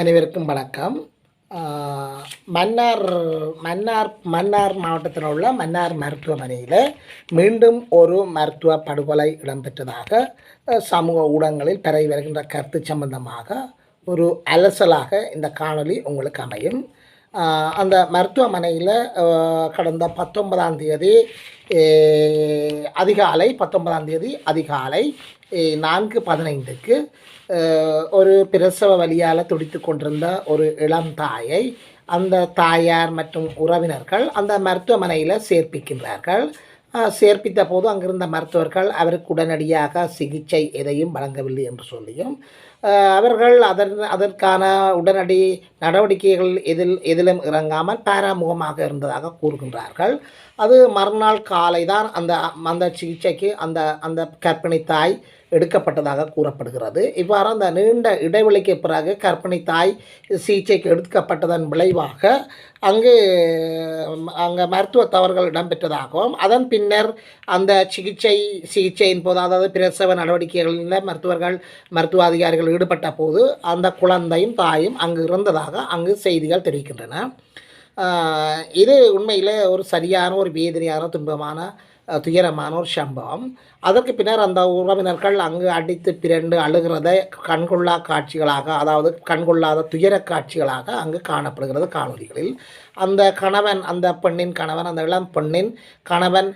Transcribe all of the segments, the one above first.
அனைவருக்கும் வணக்கம். மன்னார் மன்னார் மன்னார் மாவட்டத்தில் உள்ள மன்னார் மருத்துவமனையில் மீண்டும் ஒரு மருத்துவ படுகொலை இடம்பெற்றதாக சமூக ஊடகங்களில் பரவி வருகின்ற கருத்து சம்பந்தமாக ஒரு அலசலாக இந்த காணொளி உங்களுக்கு அமையும். அந்த மருத்துவமனையில் கடந்த பத்தொன்பதாம் தேதி அதிகாலை பத்தொன்பதாம் தேதி அதிகாலை நான்கு பதினைந்துக்கு ஒரு பிரசவ வழியால் துடித்து கொண்டிருந்த ஒரு இளம் தாயை அந்த தாயார் மற்றும் உறவினர்கள் அந்த மருத்துவமனையில் சேர்ப்பிக்கின்றார்கள். சேர்ப்பித்த போது அங்கிருந்த மருத்துவர்கள் அவருக்கு உடனடியாக சிகிச்சை எதையும் வழங்கவில்லை என்று சொல்லியும் அவர்கள் அதன் அதற்கான உடனடி நடவடிக்கைகள் எதில் எதிலும் இறங்காமல் பாராமுகமாக இருந்ததாக கூறுகின்றார்கள். அது மறுநாள் காலை தான் அந்த அந்த சிகிச்சைக்கு அந்த அந்த கர்ப்பிணி தாய் எடுக்கப்பட்டதாக கூறப்படுகிறது. இவ்வாறு அந்த நீண்ட இடைவெளிக்கு பிறகு கர்ப்பிணி தாய் சிகிச்சைக்கு எடுக்கப்பட்டதன் விளைவாக அங்கு அங்கே மருத்துவ தவறுகள் இடம்பெற்றதாகவும் அதன் பின்னர் அந்த சிகிச்சை சிகிச்சையின் போது அதாவது பிரசவ நடவடிக்கைகளில் மருத்துவர்கள் மருத்துவ அதிகாரிகள் ஈடுபட்ட போது அந்த குழந்தையும் தாயும் அங்கு இருந்ததாக அங்கு செய்திகள் தெரிவிக்கின்றன. இது உண்மையில் ஒரு சரியான ஒரு வேதனையான துன்பமான துயரமான ஒரு சம்பவம். அதற்கு பின்னர் அந்த உறவினர்கள் அங்கு அடித்து பிறண்டு அழுகிறதை கண்கொள்ளா காட்சிகளாக அதாவது கண்கொள்ளாத துயர காட்சிகளாக அங்கு காணப்படுகிறது காணொலிகளில். அந்த கணவன் அந்த பெண்ணின் கணவன் அந்த இளம் பெண்ணின் கணவன்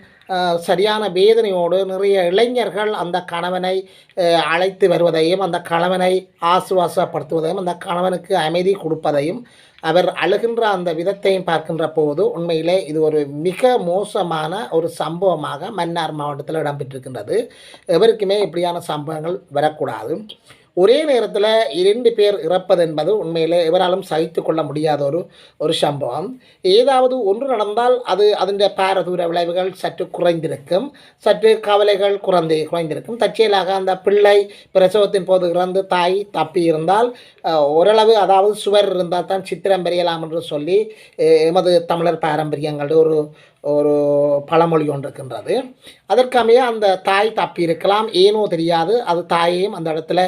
சரியான வேதனையோடு நிறைய இளைஞர்கள் அந்த கணவனை அழைத்து வருவதையும் அந்த கணவனை ஆசுவாசப்படுத்துவதையும் அந்த கணவனுக்கு அமைதி கொடுப்பதையும் அவர் அழுகின்ற அந்த விதத்தையும் பார்க்கின்ற போது உண்மையிலே இது ஒரு மிக மோசமான ஒரு சம்பவமாக மன்னார் மாவட்டத்தில் இடம்பெற்றிருக்கின்றது. எவருக்குமே இப்படியான சம்பவங்கள் வரக்கூடாது. ஒரே நேரத்தில் இரண்டு பேர் இறப்பது என்பது எவராலும் சகித்து கொள்ள முடியாத ஒரு ஒரு சம்பவம். ஏதாவது ஒன்று நடந்தால் அது அதன் பாரதூர விளைவுகள் சற்று குறைந்திருக்கும். சற்று கவலைகள் குறைந்து குறைந்திருக்கும். தற்செயலாக அந்த பிள்ளை பிரசவத்தின் போது இறந்து தாய் தப்பி இருந்தால் ஓரளவு அதாவது சுவர் இருந்தால் தான் சித்திரம் பெரியலாம் என்று சொல்லி எமது தமிழர் பாரம்பரியங்கள் ஒரு ஒரு பழமொழி ஒன்று இருக்கின்றது அதற்கமைய அந்த தாய் தப்பி இருக்கலாம் ஏனோ தெரியாது அது தாயையும் அந்த இடத்துல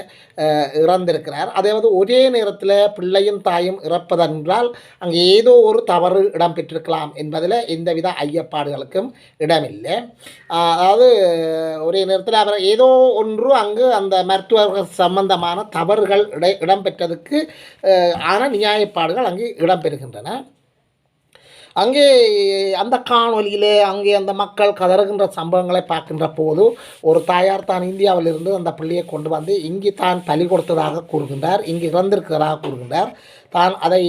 இறந்திருக்கிறார். அதாவது ஒரே நேரத்தில் பிள்ளையும் தாயும் இறப்பதென்றால் அங்கே ஏதோ ஒரு தவறு இடம்பெற்றிருக்கலாம் என்பதில் எந்தவித ஐயப்பாடுகளுக்கும் இடமில்லை. அதாவது ஒரே நேரத்தில் அவர் ஏதோ ஒன்று அங்கு அந்த மருத்துவர்கள் சம்பந்தமான தவறுகள் இட இடம்பெற்றதுக்கு ஆன நியாயப்பாடுகள் அங்கே இடம்பெறுகின்றன. அங்கே அந்த காணொலியிலே அங்கே அந்த மக்கள் கதறுகின்ற சம்பவங்களை பார்க்கின்ற போது ஒரு தாயார் தான் இந்தியாவிலிருந்து அந்த பிள்ளையை கொண்டு வந்து இங்கே தான் பலி கொடுத்ததாக கூறுகின்றார் இங்கு இறந்திருக்கிறதாக கூறுகின்றார். தான் அதை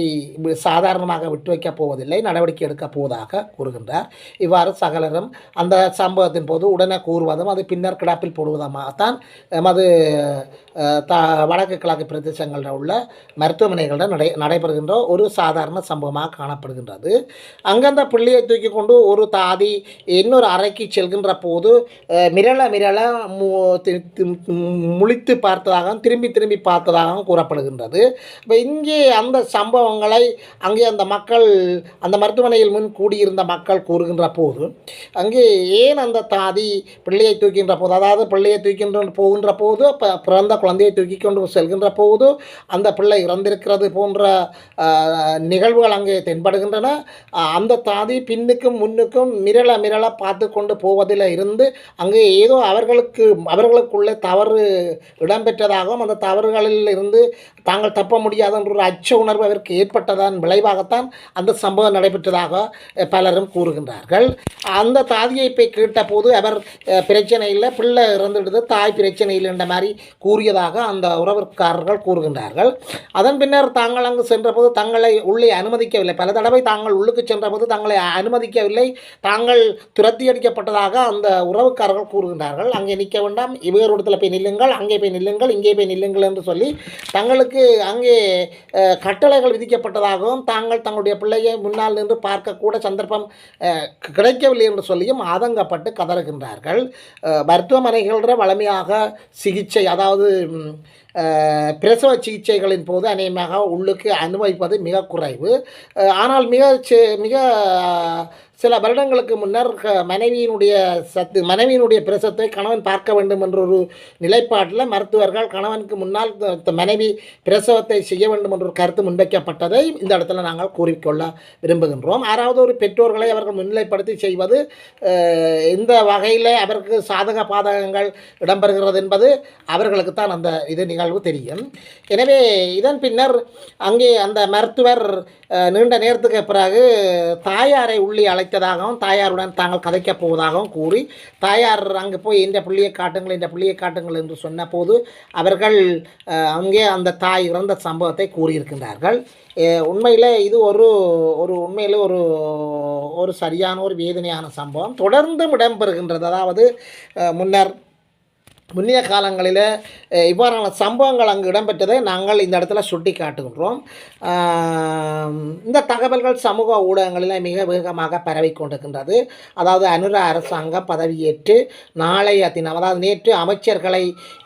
சாதாரணமாக விட்டு வைக்கப் போவதில்லை நடவடிக்கை எடுக்கப் போவதாக கூறுகின்றார். இவ்வாறு சகலரும் அந்த சம்பவத்தின் போது உடனே கூறுவதும் அது பின்னர் கிடப்பில் போடுவதுமாகத்தான் எமது த வடக்கு கிழக்கு பிரதேசங்களில் உள்ள மருத்துவமனைகளில் நடை நடைபெறுகின்ற ஒரு சாதாரண சம்பவமாக காணப்படுகின்றது. அங்கந்த பிள்ளையை தூக்கி கொண்டு ஒரு தாதி இன்னொரு அறைக்கு செல்கின்ற போது மிரள மிரள மு தி- முழித்து பார்த்ததாகவும் திரும்பி திரும்பி பார்த்ததாகவும் கூறப்படுகின்றது. இப்போ இங்கே அந்த சம்பவங்களை அங்கே அந்த மக்கள் அந்த மருத்துவமனையில் முன் கூடியிருந்த மக்கள் கூறுகின்ற போது அங்கே ஏன் அந்த தாதி பிள்ளையை தூக்கின்ற போது அதாவது பிள்ளையை தூக்கின்ற போகின்ற போது பிறந்த குழந்தையை தூக்கி கொண்டு செல்கின்ற போது அந்த பிள்ளை இறந்திருக்கிறது போன்ற நிகழ்வுகள் அங்கே தென்படுகின்றன. அந்த தாதி பின்னுக்கும் முன்னுக்கும் மிரள மிரள பார்த்து கொண்டு போவதில் இருந்து அங்கே ஏதோ அவர்களுக்கு அவர்களுக்குள்ளே தவறு இடம்பெற்றதாகவும் அந்த தவறுகளில் இருந்து தாங்கள் தப்ப முடியாத என்ற ஒரு அச்ச உணர்வு அவருக்கு ஏற்பட்டதன் விளைவாகத்தான் அந்த சம்பவம் நடைபெற்றதாக பலரும் கூறுகின்றார்கள். அந்த தாதியை போய் கேட்டபோது அவர் பிரச்சனையில் பிரச்சனை இல்லை பிள்ளை இறந்துடுது தாய் பிரச்சனை இல்லை என்ற மாதிரி கூறியதாக அந்த உறவுக்காரர்கள் கூறுகின்றார்கள். அதன் பின்னர் தாங்கள் அங்கு சென்றபோது தங்களை உள்ளே அனுமதிக்கவில்லை. பல தடவை தாங்கள் உள்ளுக்கு சென்றபோது தங்களை அனுமதிக்கவில்லை. தாங்கள் துரத்தி அடிக்கப்பட்டதாக அந்த உறவுக்காரர்கள் கூறுகின்றார்கள். அங்கே நிற்க வேண்டாம் இவரிடத்தில் போய் நில்லுங்கள் அங்கே போய் நில்லுங்கள் இங்கே போய் நில்லுங்கள் என்று சொல்லி தங்களுக்கு அங்கே கட்டளைகள் விதிக்கப்பட்டதாகவும் தாங்கள் தங்களுடைய பிள்ளையை முன்னால் நின்று பார்க்கக்கூட சந்தர்ப்பம் கிடைக்கவில்லை என்று சொல்லியும் ஆதங்கப்பட்டு கதறுகின்றார்கள். அஹ், வளமையாக சிகிச்சை அதாவது பிரசவ சிகிச்சைகளின் போது அநேகமாக உள்ளுக்கு அனுபவிப்பது மிக குறைவு. ஆனால் மிக மிக சில வருடங்களுக்கு முன்னர் க- மனைவியினுடைய சத்து மனைவியினுடைய பிரசவத்தை கணவன் பார்க்க வேண்டும் என்ற ஒரு நிலைப்பாட்டில் மருத்துவர்கள் கணவனுக்கு முன்னால் மனைவி பிரசவத்தை செய்ய வேண்டும் என்ற ஒரு கருத்து முன்வைக்கப்பட்டதை இந்த இடத்துல நாங்கள் கூறிக்கொள்ள விரும்புகின்றோம். யாராவது ஒரு பெற்றோர்களை அவர்கள் முன்னிலைப்படுத்தி செய்வது இந்த வகையில் அவருக்கு சாதக பாதகங்கள் இடம்பெறுகிறது என்பது அவர்களுக்கு தான் அந்த இது நிகழ்வு தெரியும். எனவே இதன் பின்னர் அங்கே அந்த மருத்துவர் நீண்ட நேரத்துக்கு பிறகு தாயாரை உள்ளே அழைத்து கதைத்ததாகவும் தாயாருடன் தாங்கள் கதைக்கப் போவதாகவும் கூறி தாயார் அங்கே போய் இந்த பிள்ளையை காட்டுங்கள் இந்த பிள்ளையை காட்டுங்கள் என்று சொன்னபோது அவர்கள் அங்கே அந்த தாய் இறந்த சம்பவத்தை கூறியிருக்கின்றார்கள். உண்மையில் இது ஒரு ஒரு உண்மையில் ஒரு ஒரு சரியான ஒரு வேதனையான சம்பவம். தொடர்ந்தும் இடம்பெறுகின்றது. அதாவது முன்னர் முன்னைய காலங்களில் இவ்வாறான சம்பவங்கள் அங்கு இடம்பெற்றதை நாங்கள் இந்த இடத்துல சுட்டி காட்டுகின்றோம் இந்த தகவல்கள் சமூக ஊடகங்களில் மிக வேகமாக பரவிக் கொண்டிருக்கின்றது. அதாவது அனுர அரசாங்கம் பதவியேற்று நாளைய தினம் அதாவது நேற்று அமைச்சர்களை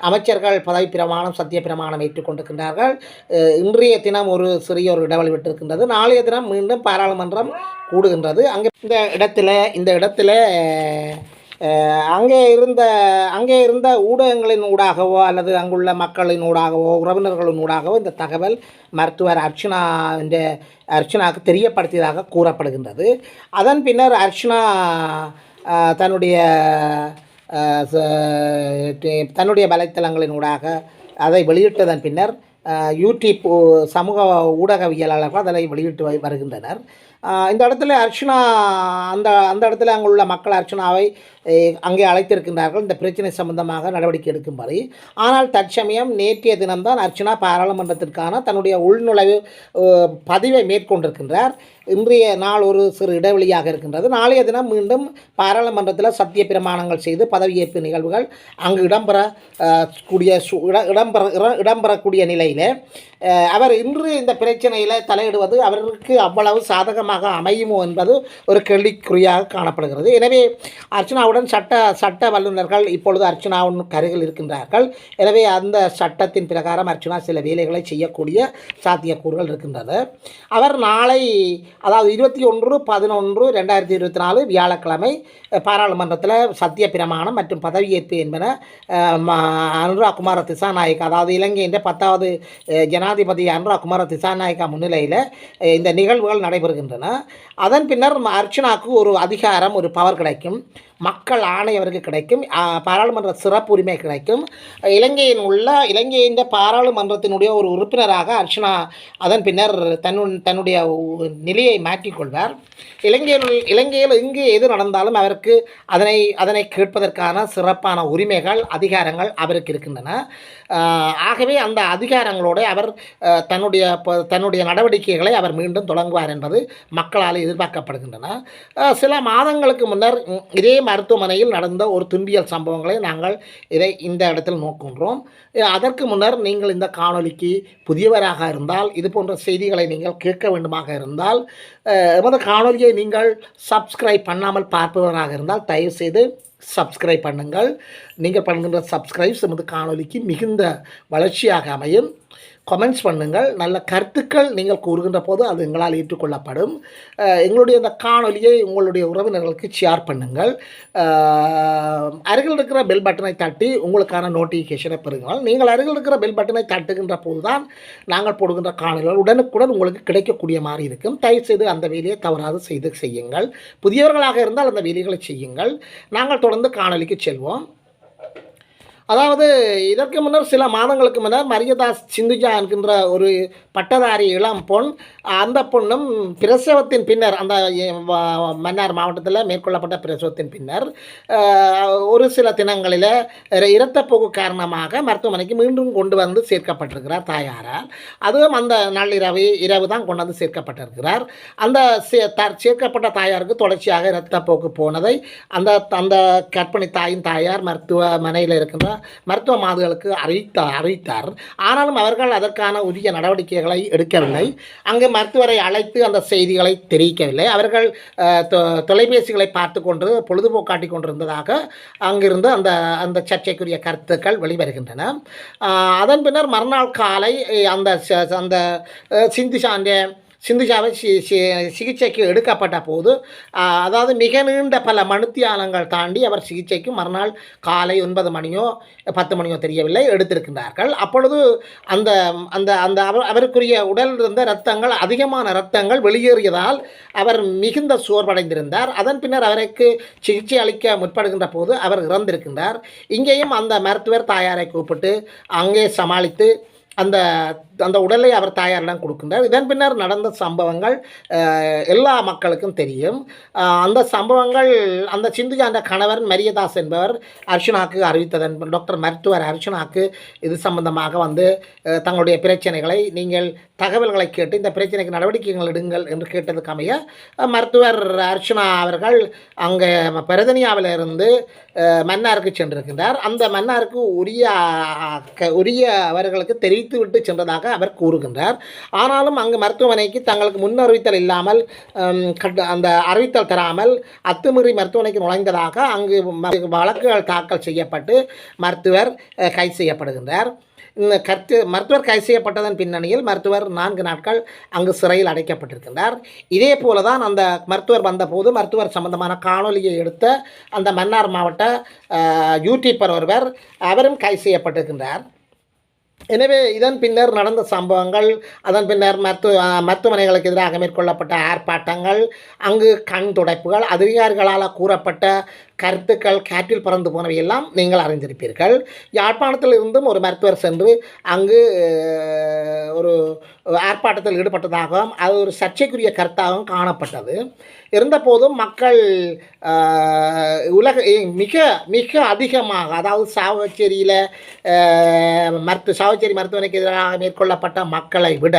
அமைச்சர்கள் பதவி பிரமாணம் சத்திய பிரமாணம் ஏற்றுக்கொண்டிருக்கின்றார்கள் இன்றைய தினம் ஒரு சிறிய ஒரு இடைவெளி விட்டிருக்கின்றது. நாளைய தினம் மீண்டும் பாராளுமன்றம் கூடுகின்றது. அங்கே இந்த இடத்துல இந்த இடத்துல அங்கே இருந்த அங்கே இருந்த ஊடகங்களின் ஊடாகவோ அல்லது அங்குள்ள மக்களின் ஊடாகவோ உறவினர்களின் ஊடாகவோ இந்த தகவல் மருத்துவர் அர்ச்சனா என்ற அர்ச்சனாவுக்கு தெரியப்படுத்தியதாக கூறப்படுகின்றது. அதன் பின்னர் அர்ச்சனா தன்னுடைய தன்னுடைய வலைத்தளங்களின் ஊடாக அதை வெளியிட்டதன் பின்னர் யூடியூப் சமூக ஊடகவியலாளர்கள் அதை வெளியிட்டு வருகின்றனர். இந்த இடத்துல அர்ச்சனா அந்த அந்த இடத்துல அங்குள்ள மக்கள் அர்ச்சனாவை அங்கே அழைத்திருக்கின்றார்கள். இந்த பிரச்சனை சம்பந்தமாக நடவடிக்கை எடுக்கும்படி. ஆனால் தற்சமயம் நேற்றைய தினம்தான் அர்ச்சனா பாராளுமன்றத்திற்கான தன்னுடைய உள்நுழைவு பதிவை மேற்கொண்டிருக்கின்றார். இன்றைய நாள் ஒரு சிறு இடைவெளியாக இருக்கின்றது. நாளைய தினம் மீண்டும் பாராளுமன்றத்தில் சத்திய பிரமாணங்கள் செய்து பதவியேற்பு நிகழ்வுகள் அங்கு இடம்பெற கூடிய சு- இடம்பெற இடம்பெறக்கூடிய நிலையில். அவர் இன்று இந்த பிரச்சனையில் தலையிடுவது அவருக்கு அவ்வளவு சாதகமாக அமையுமோ என்பது ஒரு கேள்விக்குறியாக காணப்படுகிறது. எனவே அர்ச்சனாவுடன் சட்ட சட்ட வல்லுநர்கள் இப்பொழுது அர்ச்சனாவின் கருகில் இருக்கின்றார்கள். எனவே அந்த சட்டத்தின் பிரகாரம் அர்ச்சனா சில வேலைகளை செய்யக்கூடிய சாத்தியக்கூறுகள் இருக்கின்றது. அவர் நாளை அதாவது இருபத்தி ஒன்று பதினொன்று ரெண்டாயிரத்தி இருபத்தி நாலு வியாழக்கிழமை பாராளுமன்றத்தில் சத்திய பிரமாணம் மற்றும் பதவியேற்பு என்பன அஹ், அனுராக் குமார திசாநாயக் அதாவது இலங்கையின் பத்தாவது ஜனாதிபதி அனுராக் குமார திசாநாயக்கா முன்னிலையில் இந்த நிகழ்வுகள் நடைபெறுகின்றன. அதன் பின்னர் அர்ச்சனாவுக்கு ஒரு அதிகாரம் ஒரு பவர் கிடைக்கும். மக்கள் ஆணை அவருக்கு கிடைக்கும். பாராளுமன்ற சிறப்பு உரிமை கிடைக்கும். இலங்கையின் உள்ள இலங்கையின் பாராளுமன்றத்தினுடைய ஒரு உறுப்பினராக அர்ச்சனா அதன் பின்னர் தன்னு தன்னுடைய நிலையை மாற்றிக்கொள்வார் இலங்கையில் இலங்கையில் இங்கு எது நடந்தாலும் அவருக்கு அதனை அதனை கேட்பதற்கான சிறப்பான உரிமைகள் அதிகாரங்கள் அவருக்கு இருக்கின்றன. ஆகவே அந்த அதிகாரங்களோடு அவர் தன்னுடைய தன்னுடைய நடவடிக்கைகளை அவர் மீண்டும் தொடங்குவார் என்பது மக்களால் எதிர்பார்க்கப்படுகின்றன. சில மாதங்களுக்கு முன்னர் இதே மருத்துவமனையில் நடந்த ஒரு துன்பியல் சம்பவங்களை நாங்கள் இதை இந்த இடத்தில் நோக்குகின்றோம். அதற்கு முன்னர் நீங்கள் இந்த காணொலிக்கு புதியவராக இருந்தால் இது போன்ற செய்திகளை நீங்கள் கேட்க வேண்டுமாக இருந்தால் எமது காணொலியை நீங்கள் சப்ஸ்கிரைப் பண்ணாமல் பார்ப்பவராக இருந்தால் தயவுசெய்து சப்ஸ்கிரைப் பண்ணுங்கள். நீங்கள் பண்ணுகின்ற சப்ஸ்கிரைப்ஸ் எமது காணொலிக்கு மிகுந்த வளர்ச்சியாக அமையும். கமெண்ட்ஸ் பண்ணுங்கள். நல்ல கருத்துக்கள் நீங்கள் கூறுகின்ற போது அது எங்களால் ஏற்றுக்கொள்ளப்படும். எங்களுடைய இந்த காணொலியை உங்களுடைய உறவினர்களுக்கு ஷேர் பண்ணுங்கள். அருகில் இருக்கிற பெல் பட்டனை தட்டி உங்களுக்கான நோட்டிஃபிகேஷனை பெறுங்கள். நீங்கள் அருகில் இருக்கிற பெல் பட்டனை தட்டுகின்ற போது தான் நாங்கள் போடுகின்ற காணொலிகள் உடனுக்குடன் உங்களுக்கு கிடைக்கக்கூடிய மாதிரி இருக்கும். தயவுசெய்து அந்த வேலையை தவறாது செய்து செய்யுங்கள். புதியவர்களாக இருந்தால் அந்த வேலைகளை செய்யுங்கள். நாங்கள் தொடர்ந்து காணொளிக்கு செல்வோம். அதாவது இதற்கு முன்னர் சில மாதங்களுக்கு முன்னர் மரியதாஸ் சிந்துஜா என்கின்ற ஒரு பட்டதாரி இளம் பொன் அந்த பொண்ணும் பிரசவத்தின் பின்னர் அந்த மன்னார் மாவட்டத்தில் மேற்கொள்ளப்பட்ட பிரசவத்தின் பின்னர் ஒரு சில தினங்களில் இரத்தப்போக்கு காரணமாக மருத்துவமனைக்கு மீண்டும் கொண்டு வந்து சேர்க்கப்பட்டிருக்கிறார் தாயாரால். அதுவும் அந்த நள்ளிரவு இரவு தான் கொண்டு வந்து சேர்க்கப்பட்டிருக்கிறார். அந்த சே- சேர்க்கப்பட்ட தாயாருக்கு தொடர்ச்சியாக இரத்தப்போக்கு போனதை அந்த அந்த கற்பனை தாயின் தாயார் மருத்துவமனையில் இருக்கின்ற மருத்துவ மாதுகளுக்கு அறிவித்தார். அறிவித்தார் ஆனாலும் அவர்கள் அதற்கான உரிய நடவடிக்கைகளை எடுக்கவில்லை. அங்கு மருத்துவரை அழைத்து அந்த செய்திகளை தெரிவிக்கவில்லை. அவர்கள் தொ- தொலைபேசிகளை பார்த்து கொண்டு பொழுதுபோக்காட்டி கொண்டிருந்ததாக அங்கிருந்து அந்த அந்த சர்ச்சைக்குரிய கருத்துக்கள் வெளிவருகின்றன. அதன் பின்னர் மறுநாள் காலை அந்த ச- அந்த சிந்து சாண்டிய சிந்துஜாவை சி சி சிகிச்சைக்கு எடுக்கப்பட்ட போது அதாவது மிக நீண்ட பல மனுத்தியாலங்கள் தாண்டி அவர் சிகிச்சைக்கு மறுநாள் காலை ஒன்பது மணியோ பத்து மணியோ தெரியவில்லை எடுத்திருக்கின்றார்கள். அப்பொழுது அந்த அந்த அந்த அவர் அவருக்குரிய உடலில் இருந்த இரத்தங்கள் அதிகமான இரத்தங்கள் வெளியேறியதால் அவர் மிகுந்த சோர்வடைந்திருந்தார். அதன் பின்னர் அவருக்கு சிகிச்சை அளிக்க முற்படுகின்ற போது அவர் இறந்திருக்கின்றார். இங்கேயும் அந்த மருத்துவர் தாயாரை கூப்பிட்டு அங்கே சமாளித்து அந்த அந்த உடலை அவர் தாயாரிடம் கொடுக்கின்றார். இதன் பின்னர் நடந்த சம்பவங்கள் எல்லா மக்களுக்கும் தெரியும். அந்த சம்பவங்கள் அந்த சிந்துஜாண்ட கணவர் மரியதாஸ் என்பவர் அர்ச்சுனாக்கு அறிவித்ததன் டாக்டர் மருத்துவர் அர்ச்சுனாக்கு இது சம்பந்தமாக வந்து தங்களுடைய பிரச்சனைகளை நீங்கள் தகவல்களை கேட்டு இந்த பிரச்சனைக்கு நடவடிக்கைகள் எடுங்கள் என்று கேட்டதுக்கு அமைய மருத்துவர் அர்ச்சனா அவர்கள் அங்கே பிரதனியாவில் இருந்து மன்னாருக்கு சென்றிருக்கின்றார். அந்த மன்னாருக்கு உரிய க- உரிய அவர்களுக்கு தெரிவித்து விட்டு சென்றதாக அவர் கூறுகின்றார். ஆனாலும் அங்கு மருத்துவமனைக்கு தங்களுக்கு முன் அறிவித்தல் இல்லாமல் கட்- அந்த அறிவித்தல் தராமல் அத்துமீறி மருத்துவமனைக்கு நுழைந்ததாக அங்கு வழக்குகள் தாக்கல் செய்யப்பட்டு மருத்துவர் கைது செய்யப்படுகின்றார். இந்த கருத்து மருத்துவர் கைது செய்யப்பட்டதன் பின்னணியில் மருத்துவர் நான்கு நாட்கள் அங்கு சிறையில் அடைக்கப்பட்டிருக்கின்றார். இதே போல தான் அந்த மருத்துவர் வந்தபோது மருத்துவர் சம்பந்தமான காணொலியை எடுத்த அந்த மன்னார் மாவட்ட யூடியூப்பர் ஒருவர் அவரும் கைது செய்யப்பட்டிருக்கின்றார். எனவே இதன் பின்னர் நடந்த சம்பவங்கள் அதன் பின்னர் மருத்துவ மருத்துவமனைகளுக்கு எதிராக மேற்கொள்ளப்பட்ட ஆர்ப்பாட்டங்கள் அங்கு கண் துடைப்புகள் அதிகாரிகளால் கூறப்பட்ட கருத்துக்கள் காற்றில் பறந்து போனவையெல்லாம் நீங்கள் அறிந்திருப்பீர்கள். யாழ்ப்பாணத்தில் இருந்தும் ஒரு மருத்துவர் சென்று அங்கு ஒரு ஆர்ப்பாட்டத்தில் ஈடுபட்டதாகவும் அது ஒரு சர்ச்சைக்குரிய கருத்தாகவும் காணப்பட்டது. இருந்தபோதும் மக்கள் உலக மிக மிக அதிகமாக அதாவது சாவச்சேரியில் மருத்துவ சாவச்சேரி மருத்துவமனைக்கு எதிராக மேற்கொள்ளப்பட்ட மக்களை விட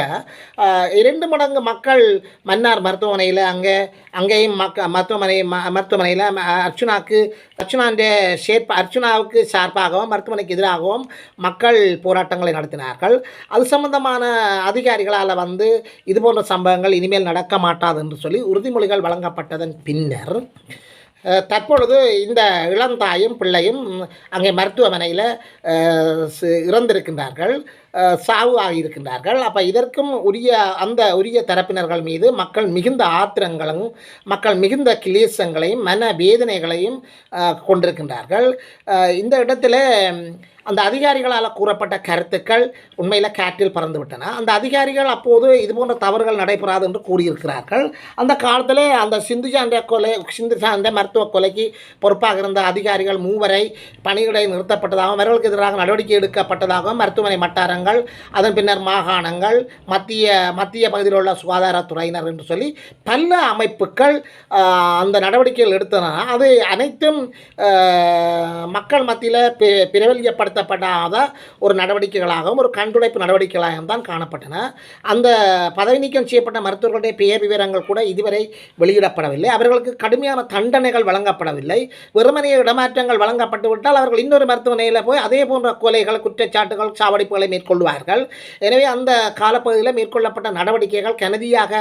இரண்டு மடங்கு மக்கள் மன்னார் மருத்துவமனையில் அங்கே அங்கேயும் மக்க மருத்துவமனை ம மருத்துவமனையில் அர்ச்சுனாக்கு அர்ச்சுனாண்ட சேர்ப்ப அர்ச்சுனாவுக்கு சார்பாகவும் மருத்துவமனைக்கு எதிராகவும் மக்கள் போராட்டங்களை நடத்தினார்கள். அது சம்பந்தமான அதிகாரிகளால் வந்து இது போன்ற சம்பவங்கள் இனிமேல் நடக்க மாட்டாது என்று சொல்லி உறுதிமொழிகள் வழங்கப்பட்டதன் பின்னர் தற்பொழுது இந்த இளந்தாயும் பிள்ளையும் அங்கே மருத்துவமனையில் இறந்திருக்கின்றார்கள். சாவு ஆகியிருக்கின்றார்கள் அப்போ இதற்கும் உரிய அந்த உரிய தரப்பினர்கள் மீது மக்கள் மிகுந்த ஆத்திரங்களும் மக்கள் மிகுந்த கிளேசங்களையும் மன வேதனைகளையும் கொண்டிருக்கின்றார்கள். இந்த இடத்துல அந்த அதிகாரிகளால் கூறப்பட்ட கருத்துக்கள் உண்மையில் காற்றில் பறந்து விட்டன அந்த அதிகாரிகள் அப்போது இது போன்ற தவறுகள் நடைபெறாது என்று கூறியிருக்கிறார்கள். அந்த காலத்தில் அந்த சிந்து கொலை சிந்து சார்ந்த மருத்துவ கொலைக்கு பொறுப்பாக இருந்த அதிகாரிகள் மூவரை பணியிடை நிறுத்தப்பட்டதாகவும் அவர்களுக்கு எதிராக நடவடிக்கை எடுக்கப்பட்டதாகவும் மருத்துவமனை வட்டாரங்கள் அதன் பின்னர் மாகாணங்கள் மத்திய மத்திய பகுதியில் உள்ள சுகாதாரத்துறையினர் என்று சொல்லி பல அமைப்புகள் அந்த நடவடிக்கைகள் எடுத்தன. அது அனைத்தும் மக்கள் மத்தியில் பி பிரபலியப்படுத்தப்படாத ஒரு நடவடிக்கைகளாகவும் ஒரு கண்துடைப்பு நடவடிக்கைகளாகவும் தான் காணப்பட்டன. அந்த பதவி நீக்கம் செய்யப்பட்ட மருத்துவர்களுடைய பெயர் விவரங்கள் கூட இதுவரை வெளியிடப்படவில்லை. அவர்களுக்கு கடுமையான தண்டனைகள் வழங்கப்படவில்லை. வெறுமனைய இடமாற்றங்கள் வழங்கப்பட்டு விட்டால் அவர்கள் இன்னொரு மருத்துவமனையில் போய் அதே போன்ற கொலைகள் குற்றச்சாட்டுகள் சாவடிப்புகளை மேற்கொள்வார்கள். எனவே அந்த காலப்பகுதியில் மேற்கொள்ளப்பட்ட நடவடிக்கைகள் கனதியாக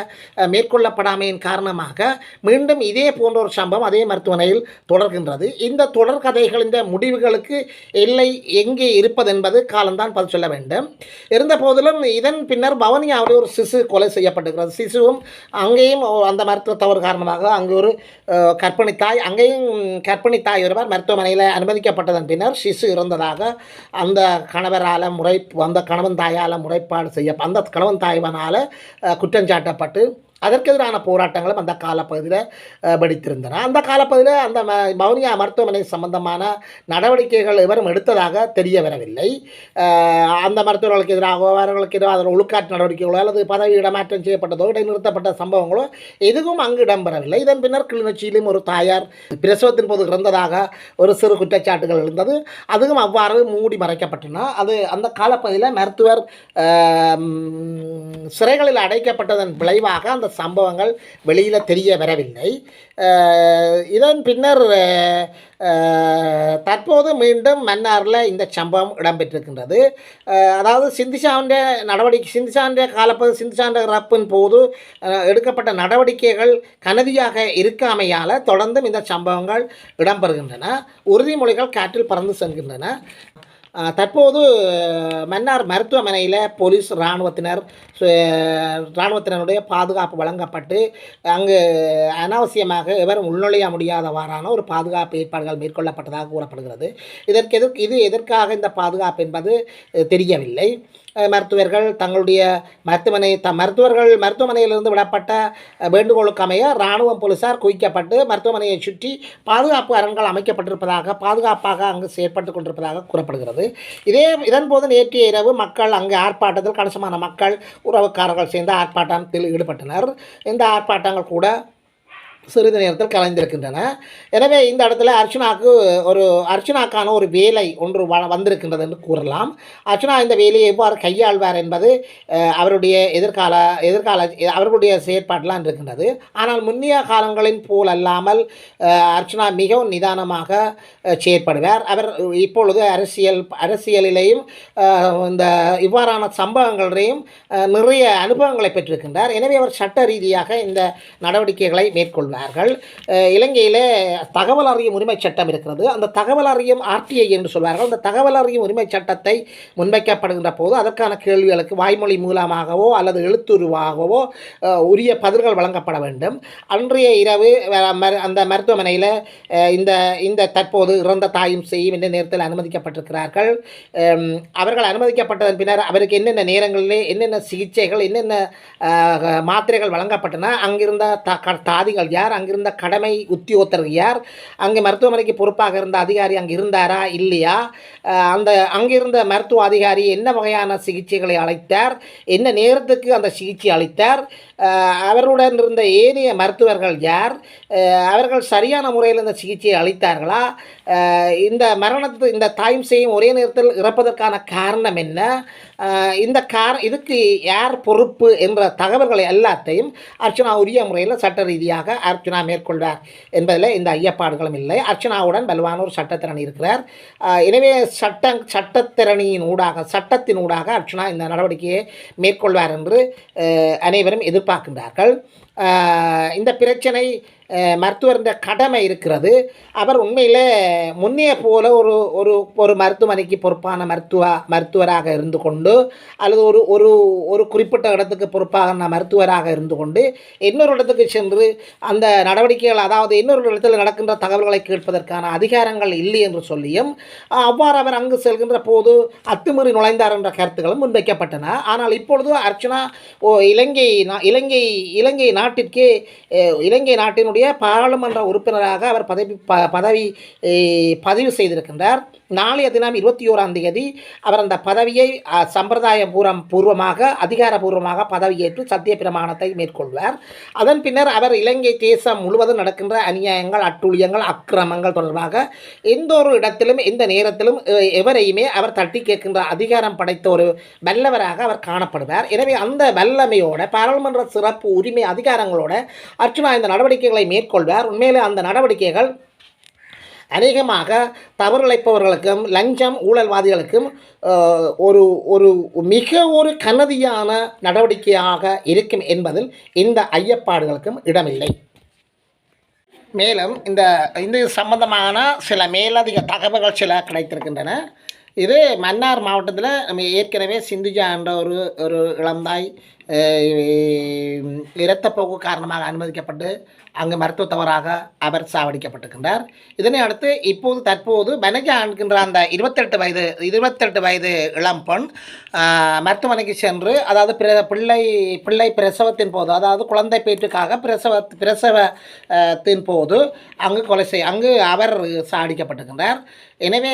மேற்கொள்ளப்படாமையின் காரணமாக மீண்டும் இதே போன்ற ஒரு சம்பவம் அதே மருத்துவமனையில் தொடர்கின்றது. இந்த தொடர்கதைகளின் முடிவுகளுக்கு எல்லை எங்கே இருப்பது என்பது காலம்தான் பதில் சொல்ல வேண்டும். இருந்த போதிலும் இதன் பின்னர் பவனியாவில் ஒரு சிசு கொலை செய்யப்பட்டிருக்கிறது. சிசுவும் அங்கேயும் ஓ- அந்த மருத்துவ தவறு காரணமாக அங்கே ஒரு அஹ், தாய் அங்கேயும் கர்ப்பிணி தாய் ஒருவர் மருத்துவமனையில் அனுமதிக்கப்பட்டதன் பின்னர் சிசு இறந்ததாக அந்த கணவரால் முறை அந்த கணவன் தாயால் முறைப்பாடு செய்ய அந்த கணவன் தாய்வனால் குற்றஞ்சாட்டப்பட்டு அதற்கு எதிரான போராட்டங்களும் அந்த காலப்பகுதியில் வெடித்திருந்தன. அந்த காலப்பகுதியில் அந்த ம மருத்துவமனை சம்பந்தமான நடவடிக்கைகள் எவரும் எடுத்ததாக தெரிய வரவில்லை. அந்த மருத்துவர்களுக்கு எதிராக அவர்களுக்கு எதிராக அதன் ஒழுக்காற்று நடவடிக்கைகளோ அல்லது பதவி இடமாற்றம் செய்யப்பட்டதோ இடைநிறுத்தப்பட்ட சம்பவங்களோ எதுவும் அங்கு இடம்பெறவில்லை. இதன் பின்னர் கிளிநொச்சியிலும் ஒரு தாயார் பிரசவத்தின் போது இறந்ததாக ஒரு சிறு குற்றச்சாட்டுகள் இருந்தது. அதுவும் அவ்வாறு மூடி மறைக்கப்பட்டன. அது அந்த காலப்பகுதியில் மருத்துவர் சிறைகளில் அடைக்கப்பட்டதன் விளைவாக அந்த அந்த சம்பவங்கள் வெளியில் தெரிய வரவில்லை. இதன் பின்னர் தற்போது மீண்டும் மன்னாரில் இந்த சம்பவம் இடம்பெற்றிருக்கின்றது. அதாவது சிந்திஷாவுடைய நடவடிக்கை சிந்திஷாவுடைய காலப்பகுதி சிந்திஷாண்ட இறப்பின் போது எடுக்கப்பட்ட நடவடிக்கைகள் கனதியாக இருக்காமையால் தொடர்ந்தும் இந்த சம்பவங்கள் இடம்பெறுகின்றன. உறுதிமொழிகள் காற்றில் பறந்து செல்கின்றன. தற்போது மன்னார் மருத்துவமனையில் போலீஸ் இராணுவத்தினர் இராணுவத்தினருடைய பாதுகாப்பு வழங்கப்பட்டு அங்கு அனாவசியமாக எவரும் உள்நுழைய முடியாதவாறான ஒரு பாதுகாப்பு ஏற்பாடுகள் மேற்கொள்ளப்பட்டதாக கூறப்படுகிறது. இதற்கு எதிர் இது எதற்காக இந்த பாதுகாப்பு என்பது தெரியவில்லை. மருத்துவர்கள் தங்களுடைய மருத்துவமனை த மருத்துவர்கள் மருத்துவமனையிலிருந்து விடப்பட்ட வேண்டுகோளுக்கு அமைய இராணுவம் போலீசார் குவிக்கப்பட்டு மருத்துவமனையை சுற்றி பாதுகாப்பு அரண்கள் அமைக்கப்பட்டிருப்பதாக பாதுகாப்பாக அங்கு செயற்பட்டு கொண்டிருப்பதாக கூறப்படுகிறது. இதே இதன்போது நேற்றைய இரவு மக்கள் அங்கு ஆர்ப்பாட்டத்தில் கணிசமான மக்கள் உறவுக்காரர்கள் சேர்ந்து ஆர்ப்பாட்டத்தில் ஈடுபட்டனர். இந்த ஆர்ப்பாட்டங்கள் கூட சிறிது நேரத்தில் கலைந்திருக்கின்றன. எனவே இந்த இடத்துல அர்ச்சனாவுக்கு ஒரு அர்ச்சனாக்கான ஒரு வேலை ஒன்று வ வந்திருக்கின்றது என்று கூறலாம். அர்ச்சனா இந்த வேலையை எவ்வாறு கையாள்வார் என்பது அவருடைய எதிர்கால எதிர்கால அவர்களுடைய செயற்பாட்டெலாம் இருக்கின்றது. ஆனால் முன்னிய காலங்களின் போல் அல்லாமல் அர்ச்சனா மிகவும் நிதானமாக செயற்படுவார். அவர் இப்பொழுது அரசியல் அரசியலிலேயும் இந்த இவ்வாறான சம்பவங்களையும் நிறைய அனுபவங்களை பெற்றிருக்கின்றார். எனவே அவர் சட்ட ரீதியாக இந்த நடவடிக்கைகளை மேற்கொள்வார். அஹ், இலங்கையில் தகவல் அறியும் உரிமை சட்டம் இருக்கிறது. அந்த தகவல் அறியும் ஆர்டிஐ என்று சொல்வார்கள். அந்த தகவல் அறியும் உரிமை சட்டத்தை முன்வைக்கப்படுகின்ற போது அதற்கான கேள்விகளுக்கு வாய்மொழி மூலமாகவோ அல்லது எழுத்துருவாகவோ உரிய பதில்கள் வழங்கப்பட வேண்டும். அன்றைய இரவு மரு- அந்த மருத்துவமனையில் இந்த இந்த தற்போது இறந்த தாயும் செய்யும் இந்த நேரத்தில் அனுமதிக்கப்பட்டிருக்கிறார்கள். அவர்கள் அனுமதிக்கப்பட்டதன் பின்னர் அவருக்கு என்னென்ன நேரங்களிலே என்னென்ன சிகிச்சைகள் என்னென்ன மாத்திரைகள் வழங்கப்பட்டன அங்கிருந்த த க- தாதிகள் யார் அங்கிருந்த கடமை உத்தியோகத்தர் யார்? அங்கே மருத்துவமனைக்கு பொறுப்பாக இருந்த அதிகாரி அங்கே இருந்தாரா? இல்லையா? அந்த அங்கிருந்த மருத்துவ அதிகாரி என்ன வகையான சிகிச்சைகளை அளித்தார்? என்ன நேரத்துக்கு அந்த சிகிச்சை அளித்தார்? அவருடன் இருந்த ஏனைய மருத்துவர்கள் யார்? அவர்கள் சரியான முறையில் இந்த சிகிச்சையை அளித்தார்களா? இந்த மரணத்து இந்த தாயும் செய்யும் ஒரே நேரத்தில் இறப்பதற்கான காரணம் என்ன? இந்த கார் இதுக்கு யார் பொறுப்பு என்ற தகவல்களை எல்லாத்தையும் அர்ச்சனா உரிய முறையில் சட்ட ரீதியாக அர்ச்சனா மேற்கொள்வார் என்பதில் இந்த ஐயப்பாடுகளும் இல்லை. அர்ச்சனாவுடன் பல்வானூர் சட்டத்திறன் இருக்கிறார். எனவே சட்ட சட்டத்திறனியின் ஊடாக சட்டத்தின் ஊடாக அர்ச்சனா இந்த நடவடிக்கையை மேற்கொள்வார் என்று அனைவரும் எதிர்பார்க்கின்றார்கள். இந்த பிரச்சனை அஹ், மருத்துவரின் கடமை இருக்கிறது. அவர் உண்மையில் முன்னைய போல ஒரு ஒரு ஒரு மருத்துவமனைக்கு பொறுப்பான மருத்துவ மருத்துவராக இருந்து கொண்டு அல்லது ஒரு ஒரு ஒரு குறிப்பிட்ட இடத்துக்கு பொறுப்பான மருத்துவராக இருந்து கொண்டு இன்னொரு இடத்துக்கு சென்று அந்த நடவடிக்கைகள் அதாவது இன்னொரு இடத்தில் நடக்கின்ற தகவல்களை கேட்பதற்கான அதிகாரங்கள் இல்லை என்று சொல்லியும் அவ்வாறு அவர் அங்கு செல்கின்ற போது அத்துமீறி நுழைந்தார் என்ற கருத்துக்களும் முன்வைக்கப்பட்டன. ஆனால் இப்பொழுது அர்ச்சனா ஓ இலங்கை இலங்கை இலங்கை நாட்டிற்கே இலங்கை நாட்டினுடைய பாராளுமன்ற உறுப்பினராக அவர் பதவி ப பதவி பதிவு செய்திருக்கின்றார். நாளைய தினம் இருபத்தி ஓராம் தேதி அவர் அந்த பதவியை சம்பிரதாய பூரம் பூர்வமாக அதிகாரபூர்வமாக பதவியேற்று சத்திய பிரமாணத்தை மேற்கொள்வார். அதன் பின்னர் அவர் இலங்கை தேசம் முழுவதும் நடக்கின்ற அநியாயங்கள் அட்டுழியங்கள் அக்கிரமங்கள் தொடர்பாக எந்த ஒரு இடத்திலும் எந்த நேரத்திலும் எவரையுமே அவர் தட்டி கேட்கின்ற அதிகாரம் படைத்த ஒரு வல்லவராக அவர் காணப்படுவார். எனவே அந்த வல்லமையோட பாராளுமன்ற சிறப்பு உரிமை அதிகாரங்களோட அர்ச்சுனா இந்த நடவடிக்கைகளை மேற்கொள்வார். உண்மையிலே அந்த நடவடிக்கைகள் அநேகமாக தவறிழைப்பவர்களுக்கும் லஞ்சம் ஊழல்வாதிகளுக்கும் ஒரு ஒரு மிக ஒரு கனதியான நடவடிக்கையாக இருக்கும் என்பதில் இந்த ஐயப்பாடுகளுக்கும் இடமில்லை. மேலும் இந்த இது சம்பந்தமான சில மேலதிக தகவல்கள் சில கிடைத்திருக்கின்றன. இது மன்னார் மாவட்டத்தில் நம்ம ஏற்கனவே சிந்துஜா என்ற ஒரு ஒரு இளந்தாய் இரத்தப்போக்கு காரணமாக அனுமதிக்கப்பட்டு அங்கு மருத்துவ தவறாக அவர் சாவடிக்கப்பட்டிருக்கின்றார். இதனை அடுத்து இப்போது தற்போது பனஜா என்கின்ற அந்த இருபத்தெட்டு வயது இருபத்தெட்டு வயது இளம்பெண் பெண் மருத்துவமனைக்கு சென்று அதாவது பிர பிள்ளை பிள்ளை பிரசவத்தின் போது அதாவது குழந்தை பேற்றுக்காக பிரசவ பிரசவத்தின் போது அங்கு கொலை செய் அங்கு அவர் சாடிக்கப்பட்டிருக்கின்றார். எனவே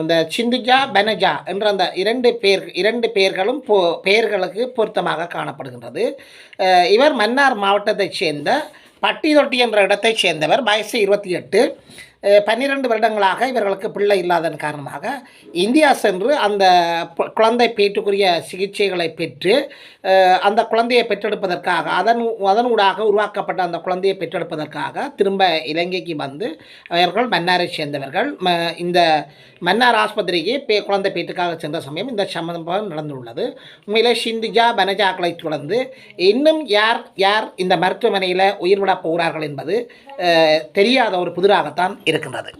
இந்த சிந்துஜா பனஜா என்ற அந்த இரண்டு பேர் இரண்டு பெயர்களும் பொ பெயர்களுக்கு பொருத்தமாக காணப்படுகின்றது. இவர் மன்னார் மாவட்டத்தைச் சேர்ந்த பட்டிதொட்டி என்ற இடத்தைச் சேர்ந்தவர் வயசு இருபத்தி எட்டு. பன்னிரண்டு வருடங்களாக இவர்களுக்கு பிள்ளை இல்லாதன் காரணமாக இந்தியா சென்று அந்த குழந்தை பேற்றுக்குரிய சிகிச்சைகளை பெற்று அந்த குழந்தையை பெற்றெடுப்பதற்காக அதன் அதனூடாக உருவாக்கப்பட்ட அந்த குழந்தையை பெற்றெடுப்பதற்காக திரும்ப இலங்கைக்கு வந்து அவர்கள் மன்னாரை சேர்ந்தவர்கள். ம இந்த மன்னார் ஆஸ்பத்திரிக்கு பே குழந்தை பேட்டுக்காக சென்ற சமயம் இந்த சம்பவம் நடந்துள்ளது. உண்மையிலே ஷிந்திஜா பனஜாக்களை தொடர்ந்து இன்னும் யார் யார் இந்த மருத்துவமனையில் உயிர்விடப் போகிறார்கள் என்பது தெரியாத ஒரு புதிராகத்தான் இருக்கின்றது